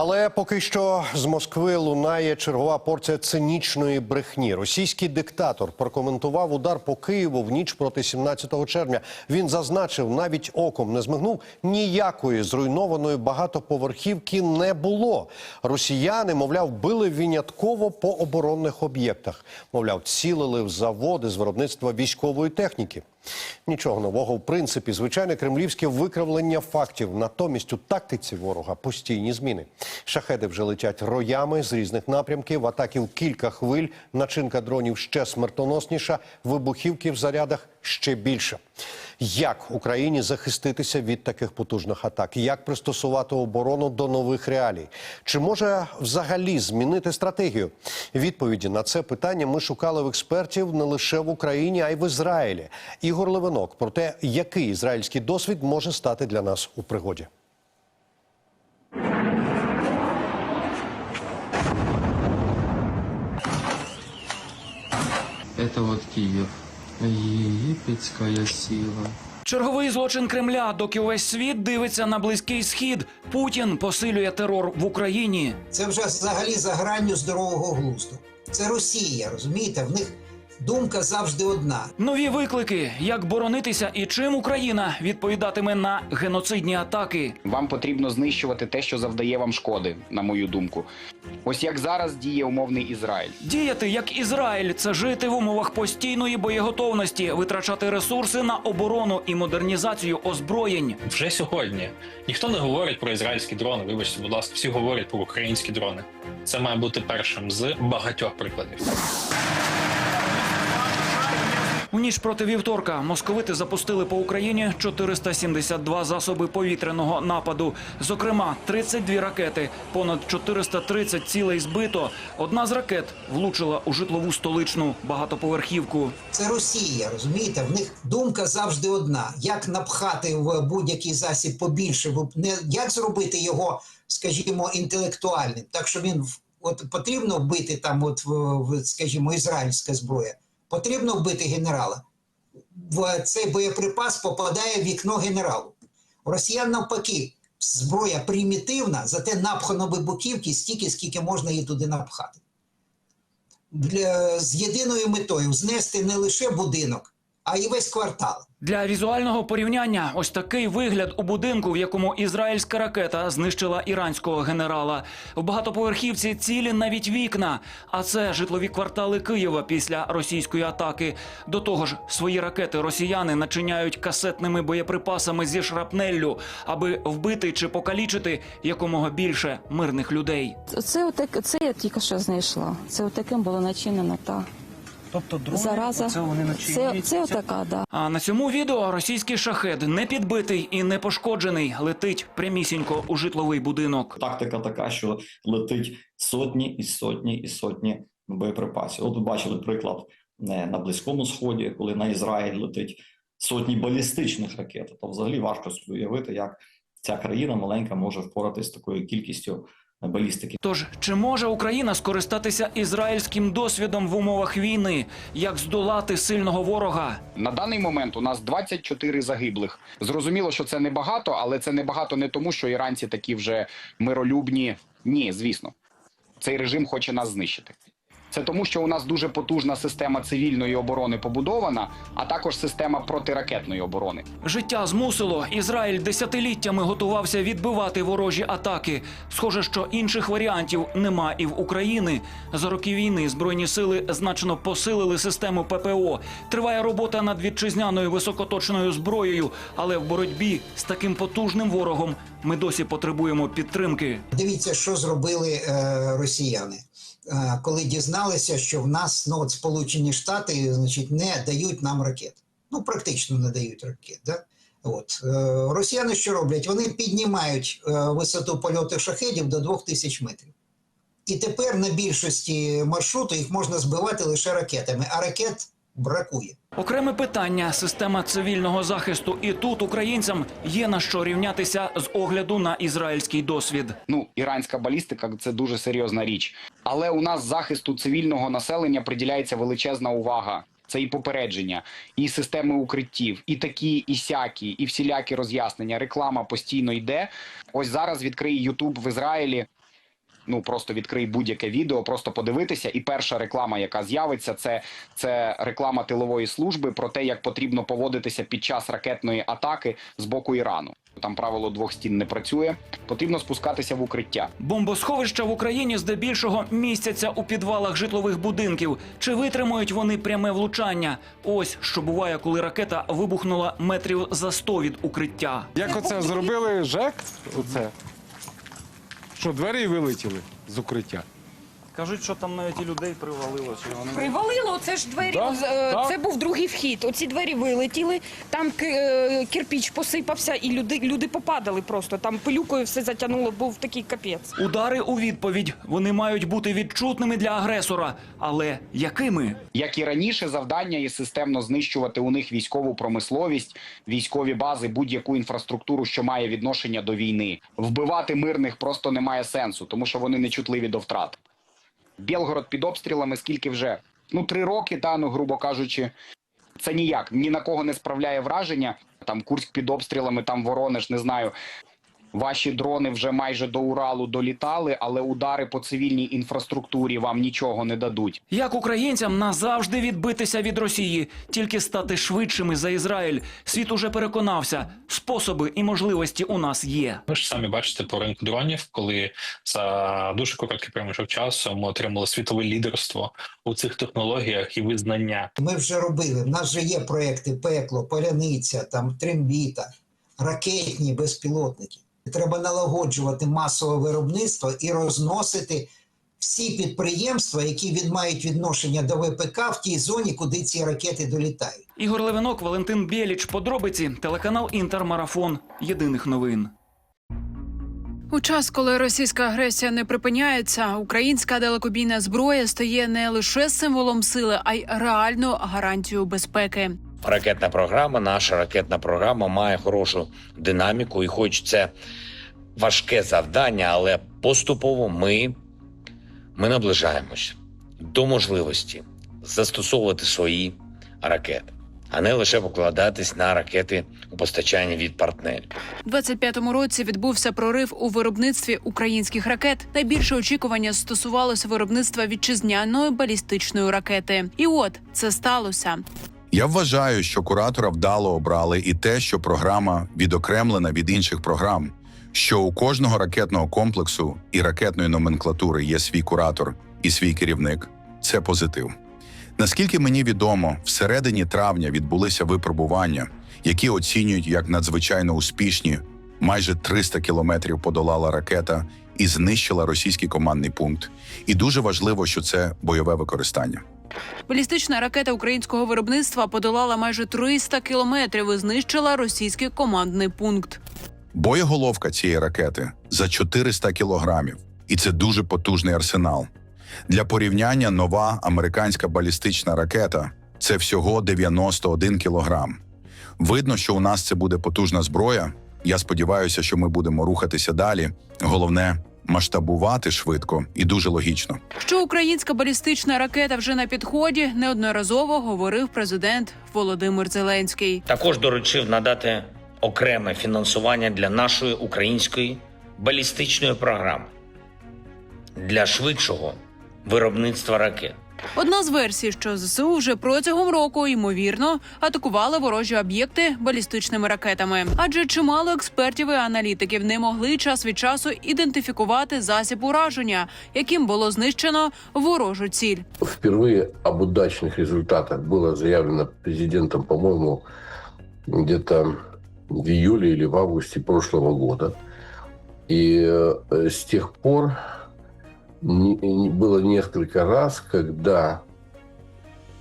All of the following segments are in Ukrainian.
Але поки що з Москви лунає чергова порція цинічної брехні. Російський диктатор прокоментував удар по Києву в ніч проти 17 червня. Він зазначив, навіть оком не змигнув, ніякої зруйнованої багатоповерхівки не було. Росіяни, мовляв, били винятково по оборонних об'єктах. Мовляв, цілили в заводи з виробництва військової техніки. Нічого нового в принципі, звичайне кремлівське викривлення фактів. Натомість у тактиці ворога постійні зміни. Шахеди вже летять роями з різних напрямків. Атаків кілька хвиль. Начинка дронів ще смертоносніша. Вибухівки в зарядах ще більше. Як Україні захиститися від таких потужних атак? Як пристосувати оборону до нових реалій? Чи може взагалі змінити стратегію? Відповіді на це питання ми шукали в експертів не лише в Україні, а й в Ізраїлі. Ігор Левинок про те, який ізраїльський досвід може стати для нас у пригоді. Это вот Киев. Египетская сила. Черговий злочин Кремля, доки увесь світ дивиться на близький схід. Путін посилює терор в Україні. Це вже взагалі за гранню здорового глузду. Це Росія, розумієте? В них думка завжди одна. Нові виклики, як боронитися і чим Україна відповідатиме на геноцидні атаки. Вам потрібно знищувати те, що завдає вам шкоди, на мою думку. Ось як зараз діє умовний Ізраїль. Діяти як Ізраїль це жити в умовах постійної боєготовності, витрачати ресурси на оборону і модернізацію озброєнь. Вже сьогодні ніхто не говорить про ізраїльські дрони. Вибачте, будь ласка, всі говорять про українські дрони. Це має бути першим з багатьох прикладів. У ніч проти вівторка московити запустили по Україні 472 засоби повітряного нападу. Зокрема, 32 ракети, понад 430 цілей збито. Одна з ракет влучила у житлову столичну багатоповерхівку. Це Росія, розумієте? В них думка завжди одна: як напхати в будь-який засіб побільше, не як зробити його, скажімо, інтелектуальним, так що він от потрібно вбити там, от в, скажімо, ізраїльська зброя. Потрібно вбити генерала. Цей боєприпас попадає в вікно генералу. Росіян навпаки, зброя примітивна, зате напхано вибухівки стільки, скільки можна її туди напхати. Для, з єдиною метою знести не лише будинок, а й весь квартал. Для візуального порівняння ось такий вигляд у будинку, в якому ізраїльська ракета знищила іранського генерала. В багатоповерхівці цілі навіть вікна. А це житлові квартали Києва після російської атаки. До того ж, свої ракети росіяни начиняють касетними боєприпасами зі шрапнеллю, аби вбити чи покалічити якомога більше мирних людей. Це отак, це я тільки що знайшла. Це отаким було начинено та Тобто дрони, зараза. Це, це отака, да. А на цьому відео російський шахед не підбитий і не пошкоджений, летить прямісінько у житловий будинок. Тактика така, що летить сотні і сотні і сотні боєприпасів. От ви бачили приклад е, на Близькому Сході, коли на Ізраїль летить сотні балістичних ракет. То взагалі важко уявити, як ця країна маленька може впоратись з такою кількістю балістики. Тож чи може Україна скористатися ізраїльським досвідом в умовах війни? Як здолати сильного ворога? На даний момент у нас 24 загиблих. Зрозуміло, що це небагато, але це небагато не тому, що іранці такі вже миролюбні. Ні, звісно, цей режим хоче нас знищити. Це тому, що у нас дуже потужна система цивільної оборони побудована, а також система протиракетної оборони. Життя змусило. Ізраїль десятиліттями готувався відбивати ворожі атаки. Схоже, що інших варіантів нема і в Україні. За роки війни збройні сили значно посилили систему ППО. Триває робота над вітчизняною високоточною зброєю, але в боротьбі з таким потужним ворогом ми досі потребуємо підтримки. Дивіться, що зробили е, росіяни, коли дізналися, що в нас ну, от Сполучені Штати значить, не дають нам ракет. Ну, практично не дають ракет. Да? От. Е, росіяни що роблять? Вони піднімають е, висоту польоту шахедів до 2000 метрів. І тепер на більшості маршруту їх можна збивати лише ракетами, а ракет бракує. Окреме питання система цивільного захисту. І тут українцям є на що рівнятися з огляду на ізраїльський досвід. Ну, іранська балістика це дуже серйозна річ. Але у нас захисту цивільного населення приділяється величезна увага. Це і попередження, і системи укриттів, і такі, і сякі, і всілякі роз'яснення. Реклама постійно йде. Ось зараз відкриє Ютуб в Ізраїлі. Ну просто відкрий будь-яке відео, просто подивитися. І перша реклама, яка з'явиться, це, це реклама тилової служби про те, як потрібно поводитися під час ракетної атаки з боку Ірану. Там правило двох стін не працює. Потрібно спускатися в укриття. Бомбосховища в Україні здебільшого містяться у підвалах житлових будинків. Чи витримують вони пряме влучання? Ось що буває, коли ракета вибухнула метрів за 100 від укриття. Як оце зробили ЖЕК? Оце. Що двері вилетіли з укриття? Кажуть, що там навіть і людей привалило. Чи вони Привалило, це ж двері. Да, е, да. Це був другий вхід. Оці двері вилетіли, там ки- е, кирпіч посипався, і люди, люди попадали просто. Там пилюкою все затягнуло, був такий капець. удари у відповідь вони мають бути відчутними для агресора. Але якими? Як і раніше, завдання є системно знищувати у них військову промисловість, військові бази, будь-яку інфраструктуру, що має відношення до війни. Вбивати мирних просто немає сенсу, тому що вони не чутливі до втрат. Білгород під обстрілами скільки вже? Ну, три роки, та, ну, грубо кажучи, це ніяк. Ні на кого не справляє враження. Там Курськ під обстрілами, там Воронеж, не знаю. Ваші дрони вже майже до Уралу долітали, але удари по цивільній інфраструктурі вам нічого не дадуть. Як українцям назавжди відбитися від Росії, тільки стати швидшими за Ізраїль? Світ уже переконався, способи і можливості у нас є. Ви ж самі бачите по ринку дронів, коли за дуже короткий проміжок часу ми отримали світове лідерство у цих технологіях і визнання. Ми вже робили. В нас вже є проекти пекло, поляниця, там трембіта, ракетні безпілотники. Треба налагоджувати масове виробництво і розносити всі підприємства, які від мають відношення до ВПК в тій зоні, куди ці ракети долітають. Ігор Левинок, Валентин Біліч. Подробиці телеканал Інтермарафон. Єдиних новин. У час, коли російська агресія не припиняється, українська далекобійна зброя стає не лише символом сили, а й реальною гарантією безпеки. Ракетна програма, наша ракетна програма має хорошу динаміку, і хоч це важке завдання, але поступово ми, ми наближаємось до можливості застосовувати свої ракети, а не лише покладатись на ракети у постачанні від партнерів. У 25-му році відбувся прорив у виробництві українських ракет. Найбільше очікування стосувалося виробництва вітчизняної балістичної ракети. І от це сталося. Я вважаю, що куратора вдало обрали і те, що програма відокремлена від інших програм, що у кожного ракетного комплексу і ракетної номенклатури є свій куратор і свій керівник. Це позитив. Наскільки мені відомо, всередині травня відбулися випробування, які оцінюють як надзвичайно успішні. Майже 300 кілометрів подолала ракета і знищила російський командний пункт. І дуже важливо, що це бойове використання. Балістична ракета українського виробництва подолала майже 300 кілометрів і знищила російський командний пункт. Боєголовка цієї ракети за 400 кілограмів, і це дуже потужний арсенал. Для порівняння нова американська балістична ракета це всього 91 кілограм. Видно, що у нас це буде потужна зброя. Я сподіваюся, що ми будемо рухатися далі. Головне масштабувати швидко і дуже логічно. Що українська балістична ракета вже на підході, неодноразово говорив президент Володимир Зеленський. Також доручив надати окреме фінансування для нашої української балістичної програми для швидшого виробництва ракет. Одна з версій, що ЗСУ вже протягом року ймовірно атакували ворожі об'єкти балістичними ракетами, адже чимало експертів і аналітиків не могли час від часу ідентифікувати засіб ураження, яким було знищено ворожу ціль. Впервые об удачных результатах было заявлено президентом, по-моему, где-то в июле или в августе прошлого года. И э, с тех пор не- не- было несколько раз, когда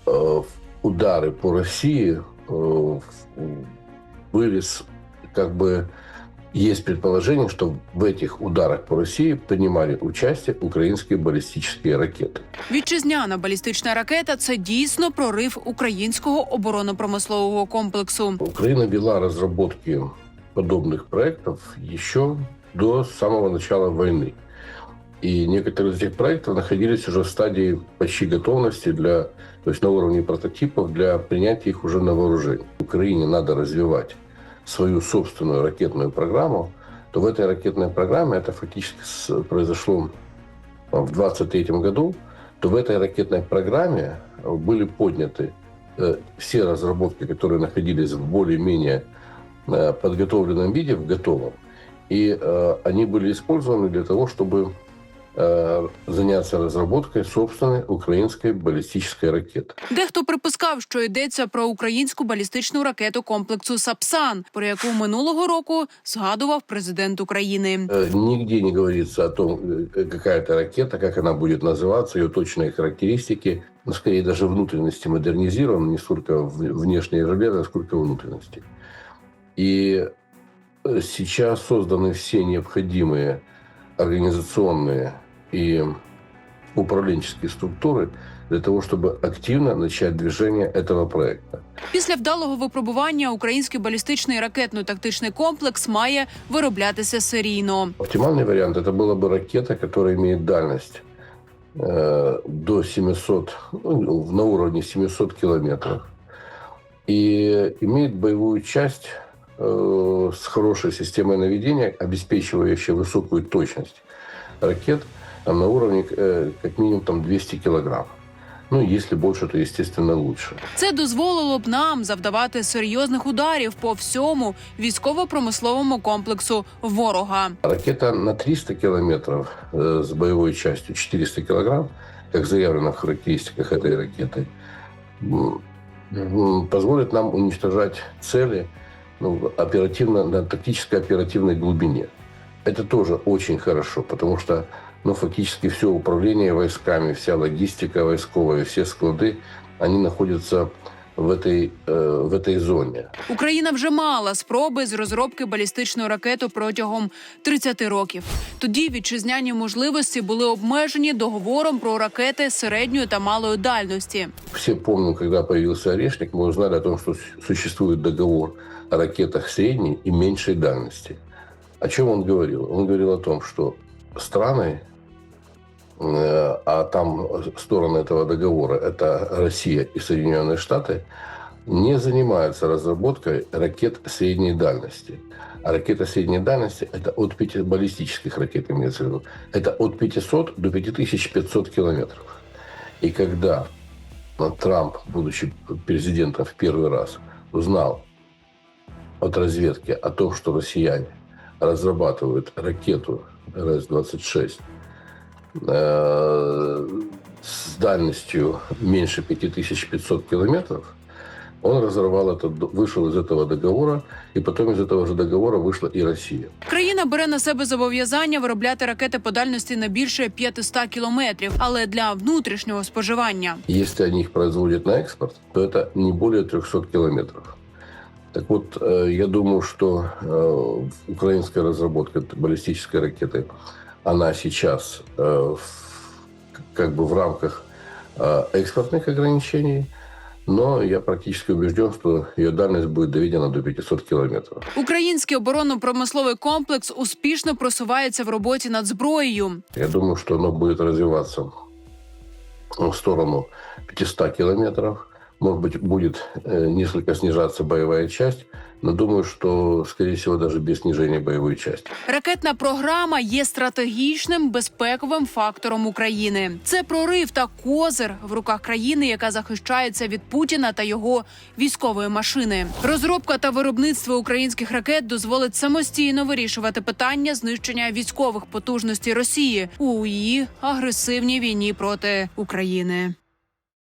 э, удары по России э, были с- как бы есть предположение, что в этих ударах по России принимали участие украинские баллистические ракеты. Вітчизняна балістична ракета це дійсно прорив українського оборонно-промислового комплексу. Украина вела разработки подобных проектов еще до самого начала войны. И некоторые из этих проектов находились уже в стадии почти готовности для, то есть на уровне прототипов для принятия их уже на вооружение. Украине надо развивать свою собственную ракетную программу, то в этой ракетной программе это фактически произошло в 23 году, то в этой ракетной программе были подняты э, все разработки, которые находились в более-менее э, подготовленном виде, в готовом. И э, они были использованы для того, чтобы заняться разработкой собственной украинской баллистической ракеты. Дехто припускав, що йдеться про українську балістичну ракету комплексу Сапсан, про яку минулого року згадував президент України. Э, Нигде не говорится о том, э, какая это ракета, как она будет называться, ее точные характеристики. Ну, скорее, даже внутренности модернизированы, не столько в- внешние железо, сколько внутренности. И э, сейчас созданы все необходимые организационные и управленческие структуры для того, чтобы активно начать движение этого проекта. Після вдалого випробування український балістичний ракетно-тактичний комплекс має вироблятися серійно. Оптимальный вариант это была бы ракета, которая имеет дальность э, до 700, ну, на уровне 700 километров и имеет боевую часть э, с хорошей системой наведения, обеспечивающая высокую точность ракет а на уровне э, как минимум там 200 килограмм. Ну, если больше, то, естественно, лучше. Це дозволило б нам завдавати серйозних ударів по всьому військово-промисловому комплексу ворога. Ракета на 300 километров э, с боевой частью 400 килограмм, как заявлено в характеристиках этой ракеты, м, м, позволит нам уничтожать цели ну, оперативно, на тактической оперативной глубине. Это тоже очень хорошо, потому что ну, фактически все управление войсками, вся логистика войсковая, все склады, они находятся в этой, э, в этой зоне. Україна вже мала спроби з розробки балістичної ракети протягом 30 років. Тоді вітчизняні можливості були обмежені договором про ракети середньої та малої дальності. Все помним, когда появился Орешник, мы узнали о том, что с- существует договор о ракетах средней и меньшей дальности. О чем он говорил? Он говорил о том, что страны, э, а там стороны этого договора – это Россия и Соединенные Штаты, не занимаются разработкой ракет средней дальности. А ракета средней дальности – это от 5 баллистических ракет, имеется в виду. Это от 500 до 5500 километров. И когда Трамп, будучи президентом в первый раз, узнал от разведки о том, что россияне разрабатывают ракету РС-26 э, с дальностью меньше 5500 километров, он разорвал это, вышел из этого договора, и потом из этого же договора вышла и Россия. Країна бере на себе зобов'язання виробляти ракети по дальності не більше 500 кілометрів, але для внутрішнього споживання. Если они их производят на экспорт, то это не более 300 километров. Так вот, э, я думаю, что э, украинская разработка баллистической ракеты, она сейчас э, в- как бы в рамках э, экспортных ограничений, но я практически убежден, что ее дальность будет доведена до 500 километров. Український оборонно-промисловий комплекс успішно просувається в роботі над зброєю. Я думаю, что оно будет развиваться в сторону 500 километров. Может быть, будет э, несколько снижаться боевая часть, но думаю, что, скорее всего, даже без снижения боевой части. Ракетна програма є стратегічним безпековим фактором України. Це прорив та козир в руках країни, яка захищається від Путіна та його військової машини. Розробка та виробництво українських ракет дозволить самостійно вирішувати питання знищення військових потужностей Росії у її агресивній війні проти України.